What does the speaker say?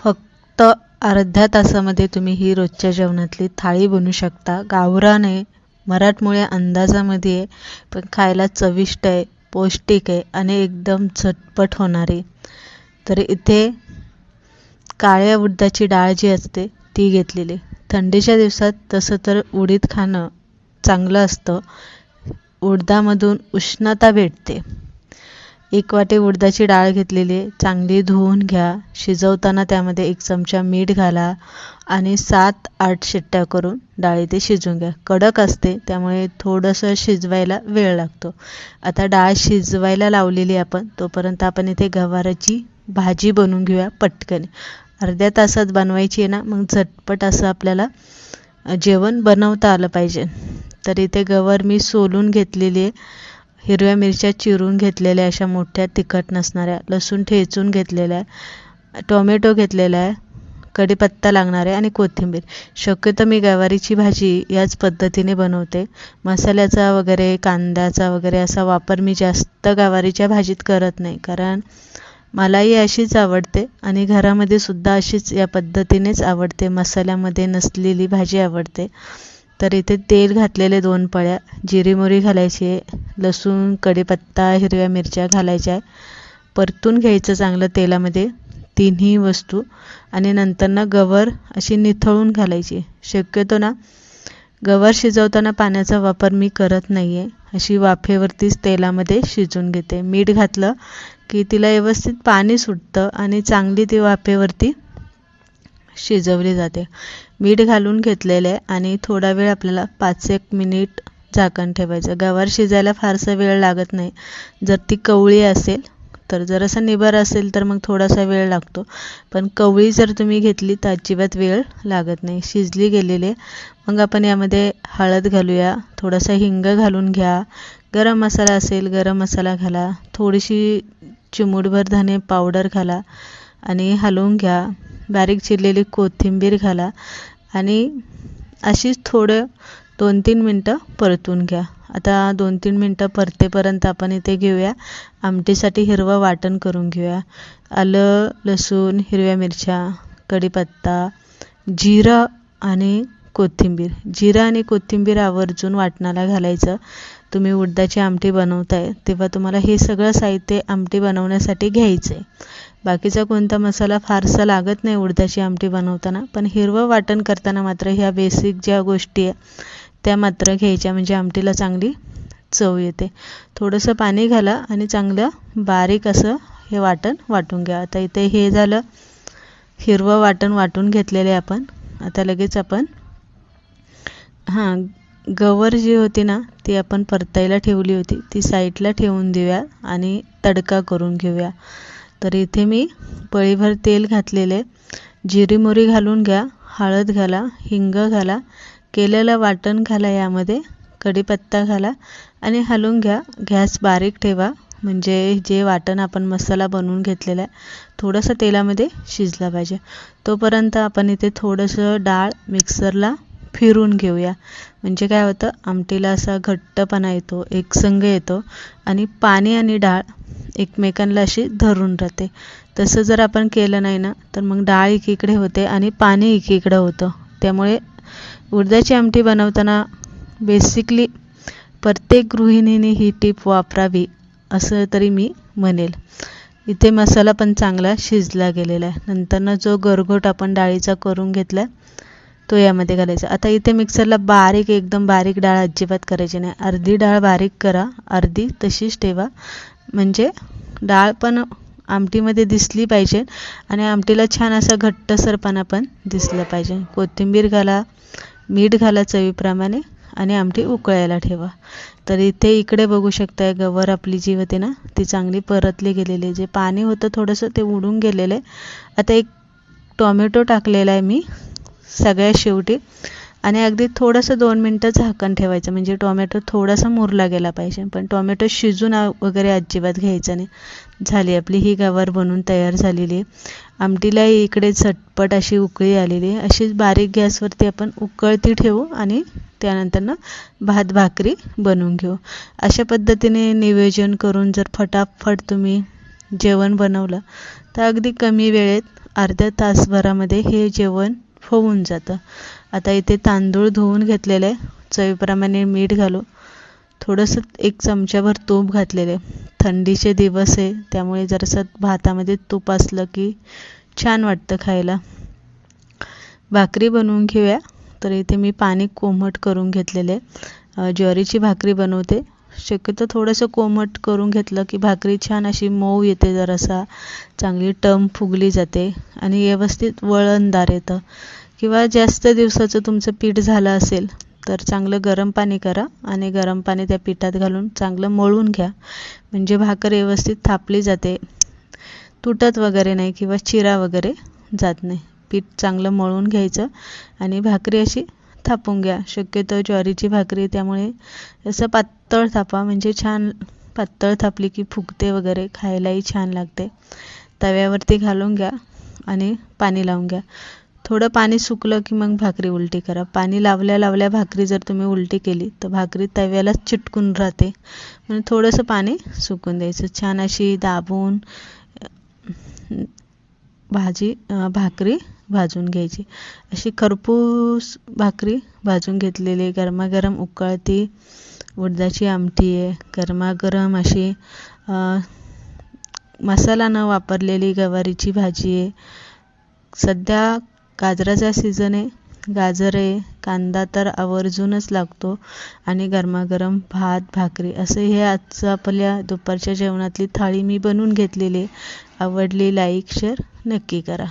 फक्त अर्ध्या तासामध्ये तुम्ही ही रोजच्या जेवणातली थाळी बनवू शकता. गावरान आहे मराठमोळ्या अंदाजामध्ये आहे पण खायला चविष्ट आहे पौष्टिक आहे आणि एकदम झटपट होणारी. तर इथे काळ्या उडदाची डाळ जी असते ती घेतलेली. थंडीच्या दिवसात तसं तर उडीद खाणं चांगलं असतं. उडदामधून उष्णता भेटते. एक वाटी उडदाची डाळ घेतलेली आहे. चांगली धुवून घ्या. शिजवताना त्यामध्ये एक चमचा मीठ घाला आणि सात आठ शिट्ट्या करून डाळी ते शिजवून घ्या. कडक असते त्यामुळे थोडंसं शिजवायला वेळ लागतो. आता डाळ शिजवायला लावलेली आपण तोपर्यंत आपण इथे गवाराची भाजी बनवून घेऊया पटकन. अर्ध्या तासात बनवायची आहे ना मग झटपट असं आपल्याला जेवण बनवता आलं पाहिजे. तर इथे गवर मी सोलून घेतलेली आहे. हिरव्या मिरच्या चिरून घेतलेल्या अशा मोठ्या तिखट नसणाऱ्या लसूण ठेचून घेतलेला आहे टोमॅटो घेतलेला आहे कढीपत्ता लागणार आहे आणि कोथिंबीर. शक्यतो मी गवारीची भाजी याच पद्धतीने बनवते. मसाल्याचा वगैरे कांद्याचा वगैरे असा वापर मी जास्त गवारीच्या भाजीत करत नाही कारण मलाही अशीच आवडते आणि घरामध्ये सुद्धा अशीच या पद्धतीनेच आवडते. मसाल्यामध्ये नसलेली भाजी आवडते. तर इथे तेल घातलेले दोन पळ्या जिरी मोरी घालायची आहे लसूण कढीपत्ता हिरव्या मिरच्या घालायच्या. आहे परतून घ्यायचं चांगलं तेलामध्ये तिन्ही वस्तू आणि नंतर ना गवर अशी निथळून घालायची. शक्यतो ना गवर शिजवताना पाण्याचा वापर मी करत नाही आहे अशी वाफेवरतीच तेलामध्ये शिजून घेते. मीठ घातलं की तिला व्यवस्थित पाणी सुटतं आणि चांगली ती वाफेवरती शिजवली जाते. मीठ घालून घेतलेले आहे आणि थोडा वेळ आपल्याला पाच एक मिनिट झाकण ठेवायचं. गवार शिजायला फारसा वेळ लागत नाही. जर ती कवळी असेल तर जर असं निबर असेल तर मग थोडासा वेळ लागतो. पण कवळी जर तुम्ही घेतली तर अजिबात वेळ लागत नाही. शिजली गेलेली. मग आपण यामध्ये हळद घालूया. थोडासा हिंग घालून घ्या. गरम मसाला असेल गरम मसाला घाला. थोडीशी चिमूटभर धने पावडर घाला आणि हलवून घ्या. बारीक चिरलेली कोथिंबीर घाला आणि अशीच थोडं दोन तीन मिनटं परतून घ्या. आता दोन तीन मिनटं परतेपर्यंत आपण इथे घेऊया. आमटीसाठी हिरवं वाटण करून घेऊया. आलं लसूण हिरव्या मिरच्या कढीपत्ता जिरं आणि कोथिंबीर. जिरं आणि कोथिंबीर आवर्जून वाटणाला घालायचं. तुम्ही उडदाची आमटी बनवताय तेव्हा तुम्हाला हे सगळं साहित्य आमटी बनवण्यासाठी घ्यायचं आहे बाकीचा कोणता मसाला फारसा लागत नाही उडदाची आमटी बनवताना पण हिरवं वाटण करताना मात्र ह्या बेसिक ज्या गोष्टी आहे त्या मात्र घ्यायच्या. म्हणजे आमटीला चांगली चव येते. थोडंसं पाणी घाला आणि चांगलं बारीक असं हे वाटण वाटून घ्या. आता इथे हे झालं हिरवं वाटण वाटून घेतलेले आपण. आता लगेच आपण हां गवर जी होती ना ती आपण परतायला ठेवली होती. ती साईडला ठेवून देऊया आणि तडका करून घेऊया. तर इथे मी पळीभर तेल घातलेले जिरी मोरी घालून घ्या हळद घाला हिंग घाला केलेलं वाटण घाला यामध्ये कढीपत्ता घाला आणि हलवून घ्या. गॅस बारीक ठेवा म्हणजे जे वाटण आपण मसाला बनवून घेतलेला आहे थोडंसं तेलामध्ये शिजला पाहिजे. तोपर्यंत आपण इथे थोडंसं डाळ मिक्सरला फिरून घेऊया. म्हणजे काय होतं आमटीला असा घट्टपणा येतो एकसंग येतो आणि पाणी आणि डाळ एकमेकांना अशी धरून राहते. तसं जर आपण केलं नाही ना तर मग डाळ एकीकडे होते आणि पाणी एकीकडं होतं. त्यामुळे उडदाची आमटी बनवताना बेसिकली प्रत्येक गृहिणीने ही टीप वापरावी असं तरी मी म्हणेल. इथे मसाला पण चांगला शिजला गेलेला आहे. नंतरनं जो गरघोट आपण डाळीचा करून घेतला तो यामध्ये घालायचा. आता इथे मिक्सरला बारीक एकदम बारीक डाळ अजिबात करायची नाही. अर्धी डाळ बारीक करा. अर्धी तशीच ठेवा. म्हणजे डाळ पण आमटीमध्ये दिसली पाहिजे आणि आमटीला छान असा घट्टसरपणा पण दिसलं पाहिजे. कोथिंबीर घाला मीठ घाला चवीप्रमाणे आणि आमटी उकळायला ठेवा. तर इथे इकडे बघू शकताय गवर आपली जी होती ना ती चांगली परतली गेलेली जे पाणी होतं थोडंसं ते उडून गेलेलं आहे. आता एक टॉमॅटो टाकलेला आहे मी. सगळ्या शेवटी. आणि अगदी थोडंसं दोन मिनटं झाकण ठेवायचं. म्हणजे टोमॅटो थोडासा मुरला गेला पाहिजे. पण टोमॅटो शिजून वगैरे अजिबात घ्यायचं नाही. झाली आपली ही गवार बनवून तयार झालेली. आहे आमटीलाही इकडे झटपट अशी उकळी आलेली आहे. अशीच बारीक गॅसवरती आपण उकळती ठेवू आणि त्यानंतर ना भात भाकरी बनवून घेऊ. अशा पद्धतीने नियोजन करून जर फटाफट तुम्ही जेवण बनवलं तर अगदी कमी वेळेत अर्ध्या तासभरामध्ये हे जेवण होऊन जातं. आता इथे तांदूळ धुवून घेतलेले चवीप्रमाणे मीठ घालू थोडंसं एक चमच्याभर तूप घातलेले थंडीचे दिवस आहे त्यामुळे जरासं भातामध्ये तूप असलं की छान वाटतं खायला. भाकरी बनवून घेऊया. तर इथे मी पाणी कोमट करून घेतलेले ज्वारीची भाकरी बनवते. शक्यतो थोडंसं कोमट करून घेतलं की भाकरी छान अशी मऊ येते जरासा. चांगली टम फुगली जाते आणि व्यवस्थित वळणदार येतं. किंवा जास्त दिवसाचं तुमचं पीठ झालं असेल तर चांगलं गरम पाणी करा आणि गरम पाणी त्या पिठात घालून चांगलं मळून घ्या. म्हणजे भाकर व्यवस्थित थापली जाते. तुटत वगैरे नाही किंवा चिरा वगैरे जात नाही. पीठ चांगलं मळून घ्यायचं आणि भाकरी अशी थापून घ्या. शक्यतो ज्वारीची भाकरी त्यामुळे असं पातळ थापा. म्हणजे छान पातळ थापली की फुगते वगैरे. खायलाही छान लागते. तव्यावरती घालून घ्या आणि पाणी लावून घ्या. थोडं पाणी सुकलं की मग भाकरी उलटी करा. पाणी लावल्या लावल्या भाकरी जर तुम्ही उलटी केली तर भाकरी तव्याला चिटकून राहते. म्हणून थोडंसं पाणी सुकून द्यायचं. छान अशी दाबून भाजी भाकरी भाजून घ्यायची. अशी खरपूस भाकरी भाजून घेतलेली. गरमागरम उकळती उडदाची आमटी आहे. गरमागरम अशी मसाला न वापरलेली गवारीची भाजी आहे. सध्या गाजराचा सीझन आहे. गाजर आहे. कांदा तर आवर्जूनच लागतो. आणि गरमागरम भात भाकरी असे हे आजचं आपल्या दुपारच्या जेवणातली थाळी मी बनवून घेतलेली आवडली लाईक शेअर नक्की करा.